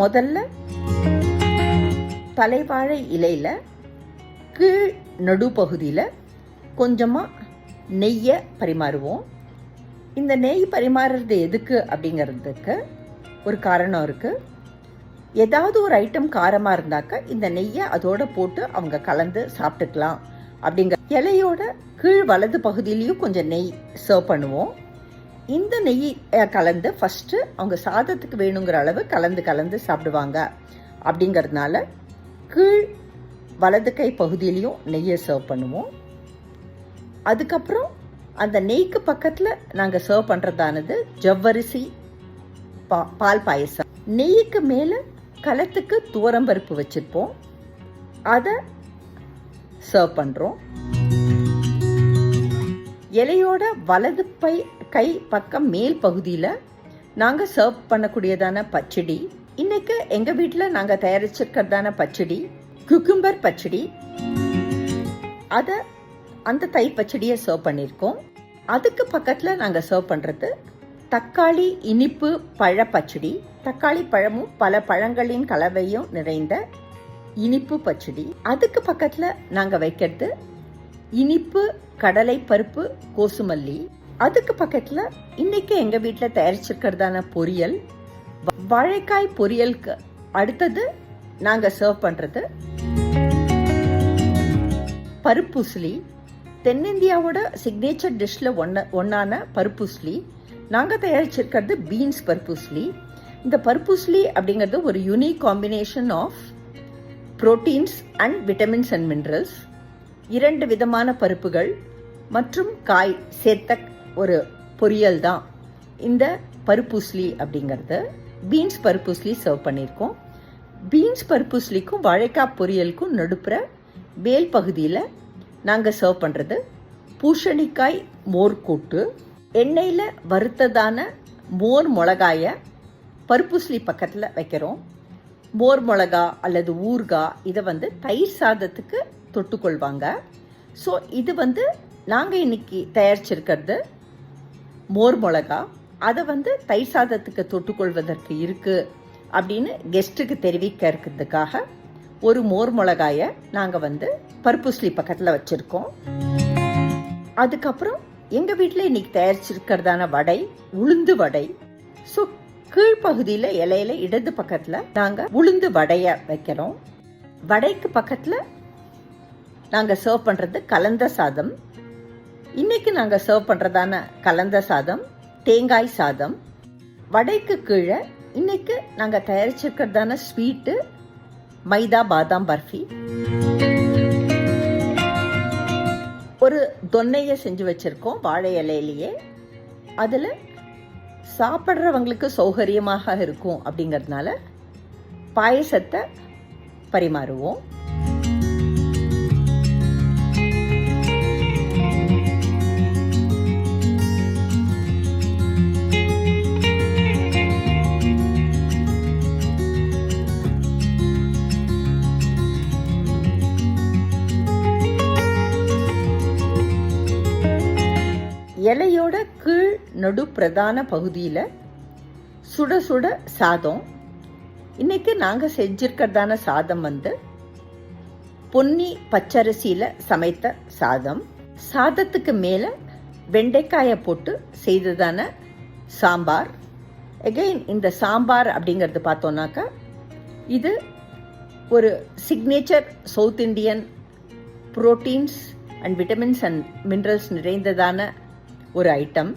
முதல்ல தலைவாழை இலையில் கீழ் நடுப்பகுதியில் கொஞ்சமாக நெய்யை பரிமாறுவோம். இந்த நெய் பரிமாறுறது எதுக்கு அப்படிங்கிறதுக்கு ஒரு காரணம் இருக்குது ஏதாவது ஒரு ஐட்டம் காரமாக இருந்தாக்க இந்த நெய்யை அதோட போட்டு அவங்க கலந்து சாப்பிட்டுக்கலாம். அப்படிங்கிற இலையோட கீழ் வலது பகுதியிலையும் கொஞ்சம் நெய் சர்வ் பண்ணுவோம். இந்த நெய் கலந்து ஃபஸ்ட்டு அவங்க சாதத்துக்கு வேணுங்கிற அளவு கலந்து கலந்து சாப்பிடுவாங்க. அப்படிங்கிறதுனால கீழ் வலது கை பகுதியிலையும் நெய்யை சர்வ் பண்ணுவோம். அதுக்கப்புறம் அந்த நெய்க்கு பக்கத்தில் நாங்கள் சர்வ் பண்ணுறதானது ஜவ்வரிசி பா பால் பாயசம். நெய்க்கு மேலே களத்துக்கு துவரம்பருப்பு வச்சுருப்போம். அதை சர்வ் பண்ணுறோம் இலையோட வலது பை கை பக்கம் மேல் பகுதியில் நாங்கள் சர்வ் பண்ணக்கூடியதான பச்சடி. இன்னைக்கு எங்கள் வீட்டில் நாங்கள் தயாரிச்சிருக்கிறதான பச்சடி குக்கும்பர் பச்சடி. அதை அந்த தை பச்சடியை சர்வ் பண்ணியிருக்கோம் அதுக்கு பக்கத்தில் நாங்கள் சர்வ் பண்ணுறது தக்காளி இனிப்பு பழ பச்சடி. தக்காளி பழமும் பல பழங்களின் கலவையும் நிறைந்த இனிப்பு பச்சடி. அதுக்கு பக்கத்தில் நாங்கள் வைக்கிறது இனிப்பு கடலை பருப்பு கோசுமல்லி அதுக்கு பக்கத்தில் இன்னைக்கு எங்கள் வீட்டில் தயாரிச்சிருக்கிறதான பொரியல் வ- வாழைக்காய் பொரியலுக்கு அடுத்தது நாங்கள் சர்வ் பண்ணுறது பருப்புஸ்லி தென்னிந்தியாவோட சிக்னேச்சர் டிஷ்ஷில் ஒன்று ஒன்றான பருப்புஸ்லி நாங்கள் தயாரிச்சிருக்கிறது பீன்ஸ் பருப்புஸ்லி இந்த பர்பூஸ்லி அப்படிங்கிறது ஒரு unique combination of proteins and vitamins and minerals இரண்டு விதமான பருப்புகள் மற்றும் காய் சேர்த்த ஒரு பொரியல் தான். இந்த பருப்புஸ்லி அப்படிங்கிறது பீன்ஸ் பருப்புஸ்லி சர்வ் பண்ணியிருக்கோம். பீன்ஸ் பருப்புஸ்லிக்கும் வாழைக்காய் பொரியலுக்கும் நடுப்புற வேல் பகுதியில் நாங்கள் சர்வ் பண்ணுறது பூசணிக்காய் மோர் கூட்டு எண்ணெயில் வறுத்ததான மோர் மிளகாயை பருப்புஸ்லி பக்கத்தில் வைக்கிறோம். மோர் மிளகா அல்லது ஊறுகாய் இதை வந்து தயிர் சாதத்துக்கு தொட்டுக்கொள்வாங்க. ஸோ இது வந்து நாங்கள் இன்னைக்கு தயாரிச்சிருக்கிறது மோர் மிளகா அதை வந்து தயிர் சாதத்துக்கு தொட்டுக்கொள்வதற்கு இருக்குது அப்படின்னு கெஸ்ட்டுக்கு தெரிவிக்க இருக்கிறதுக்காக ஒரு மோர் மிளகாயை நாங்கள் வந்து பருப்புஸ்லி பக்கத்தில் வச்சுருக்கோம். அதுக்கப்புறம் எங்கள் வீட்டில் இன்னைக்கு தயாரிச்சிருக்கிறதான வடை உளுந்து வடை. ஸோ கீழ்ப்பகுதியில் இலையில இடது பக்கத்தில் நாங்கள் உளுந்து வடையை வைக்கிறோம். வடைக்கு பக்கத்தில் நாங்கள் சர்வ் பண்ணுறது கலந்த சாதம் இன்னைக்கு நாங்கள் சர்வ் பண்ணுறதான கலந்த சாதம் தேங்காய் சாதம். வடைக்கு கீழே இன்னைக்கு நாங்கள் தயாரிச்சிருக்கிறதான ஸ்வீட்டு மைதா பாதாம் பர்ஃபி. ஒரு தொன்னையை செஞ்சு வச்சுருக்கோம் வாழை இலையிலேயே. அதில் சாப்பிட்றவங்களுக்கு சௌகரியமாக இருக்கும் அப்படிங்கிறதுனால பாயசத்தை பரிமாறுவோம். இலையோட கீழ் நடு பிரதான பகுதியில் சுட சுட சாதம். இன்னைக்கு நாங்கள் செஞ்சிருக்கிறதான சாதம் வந்து பொன்னி பச்சரிசியில் சமைத்த சாதம். சாதத்துக்கு மேலே வெண்டைக்காயை போட்டு செய்ததான சாம்பார். எகெயின் இந்த சாம்பார் அப்படிங்கிறது பார்த்தோன்னாக்கா இது ஒரு signature South Indian proteins and vitamins and minerals நிறைந்ததான ஒரு ஐட்டம்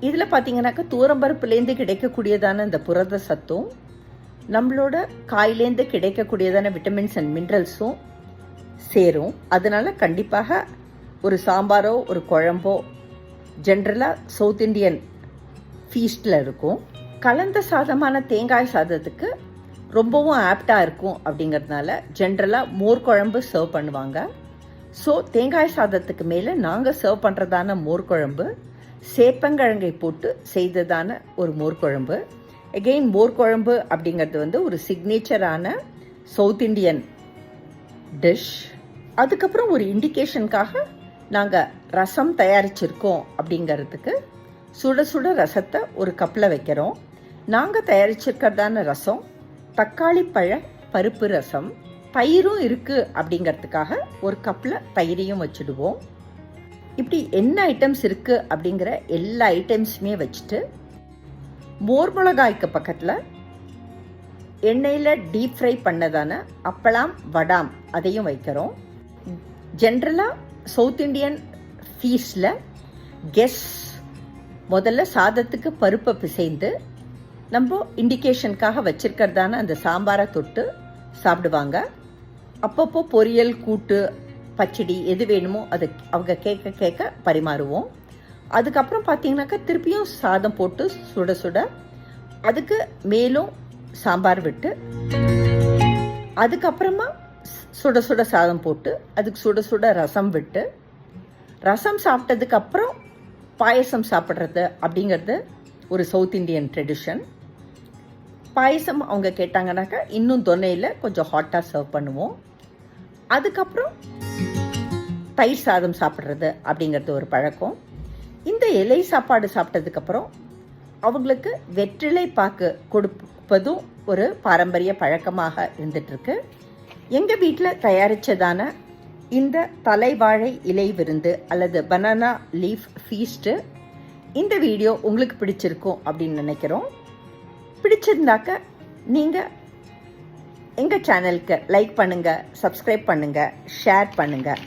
இதில் பார்த்தீங்கன்னாக்கா தூரம்பருப்புலேருந்து கிடைக்கக்கூடியதான இந்த புரத சத்தும் நம்மளோட காயிலேருந்து கிடைக்கக்கூடியதான விட்டமின்ஸ் அண்ட் மினரல்ஸும் சேரும். அதனால கண்டிப்பாக ஒரு சாம்பாரோ ஒரு குழம்போ ஜென்ரலாக சவுத் இண்டியன் ஃபீஸ்டில் இருக்கும். கலந்த சாதமான தேங்காய் சாதத்துக்கு ரொம்பவும் ஆப்டாக இருக்கும் அப்படிங்கிறதுனால ஜென்ரலாக மோர் குழம்பு சர்வ் பண்ணுவாங்க. ஸோ தேங்காய் சாதத்துக்கு மேலே நாங்கள் சர்வ் பண்ணுறதான மோர்குழம்பு சேப்பங்கிழங்கை போட்டு செய்ததான ஒரு மோர்குழம்பு எகெயின் மோர்குழம்பு அப்படிங்கிறது வந்து ஒரு சிக்னேச்சரான சவுத் இண்டியன் டிஷ் அதுக்கப்புறம் ஒரு இண்டிகேஷனுக்காக நாங்கள் ரசம் தயாரிச்சிருக்கோம் அப்படிங்கிறதுக்கு சுட சுட ரசத்தை ஒரு கப்பில் வைக்கிறோம். நாங்கள் தயாரிச்சிருக்கிறதான ரசம் தக்காளி பழ பருப்பு ரசம் தயிரும் இருக்குது அப்படிங்கிறதுக்காக ஒரு கப்பில் தயிரையும் வச்சுடுவோம். இப்படி என்ன ஐட்டம்ஸ் இருக்குது அப்படிங்கிற எல்லா ஐட்டம்ஸுமே வச்சுட்டு மோர் மிளகாய்க்கு பக்கத்தில் எண்ணெயில் டீப் ஃப்ரை பண்ணதான அப்பளம் வடாம் அதையும் வைக்கிறோம். ஜென்ரலாக சவுத் இண்டியன் ஃபீஸில் கெஸ் முதல்ல சாதத்துக்கு பருப்பை பிசைந்து நம்ம இண்டிகேஷனுக்காக வச்சுருக்கிறதான அந்த சாம்பாரை தொட்டு சாப்பிடுவாங்க. அப்பப்போ பொரியல் கூட்டு பச்சடி எது வேணுமோ அதை அவங்க கேட்க கேட்க பரிமாறுவோம். அதுக்கப்புறம் பார்த்தீங்கன்னாக்கா திருப்பியும் சாதம் போட்டு சுட சுட அதுக்கு மேலும் சாம்பார் விட்டு அதுக்கப்புறமா சுட சுட சாதம் போட்டு அதுக்கு சுட சுட ரசம் விட்டு ரசம் சாப்பிட்டதுக்கு அப்புறம் பாயசம் சாப்பிட்றது அப்படிங்கிறது ஒரு சவுத் இந்தியன் ட்ரெடிஷன் பாயசம் அவங்க கேட்டாங்கனாக்கா இன்னும் தொன்னையில் கொஞ்சம் ஹாட்டாக சர்வ் பண்ணுவோம். அதுக்கப்புறம் தயிர் சாதம் சாப்பிட்றது அப்படிங்கிறது ஒரு பழக்கம். இந்த இலை சாப்பாடு சாப்பிட்டதுக்கப்புறம் அவங்களுக்கு வெற்றிலை பாக்கு கொடுப்பதும் ஒரு பாரம்பரிய பழக்கமாக இருந்துகிட்ருக்கு எங்கள் வீட்டில் தயாரித்ததான இந்த தலைவாழை இலை விருந்து அல்லது பனானா லீஃப் ஃபீஸ்ட்டு இந்த வீடியோ உங்களுக்கு பிடிச்சிருக்கும் அப்படின்னு நினைக்கிறோம். பிடிச்சிருந்தாக்க நீங்கள் எங்கள் சேனலுக்கு லைக் பண்ணுங்கள் சப்ஸ்கிரைப் பண்ணுங்கள் ஷேர் பண்ணுங்கள்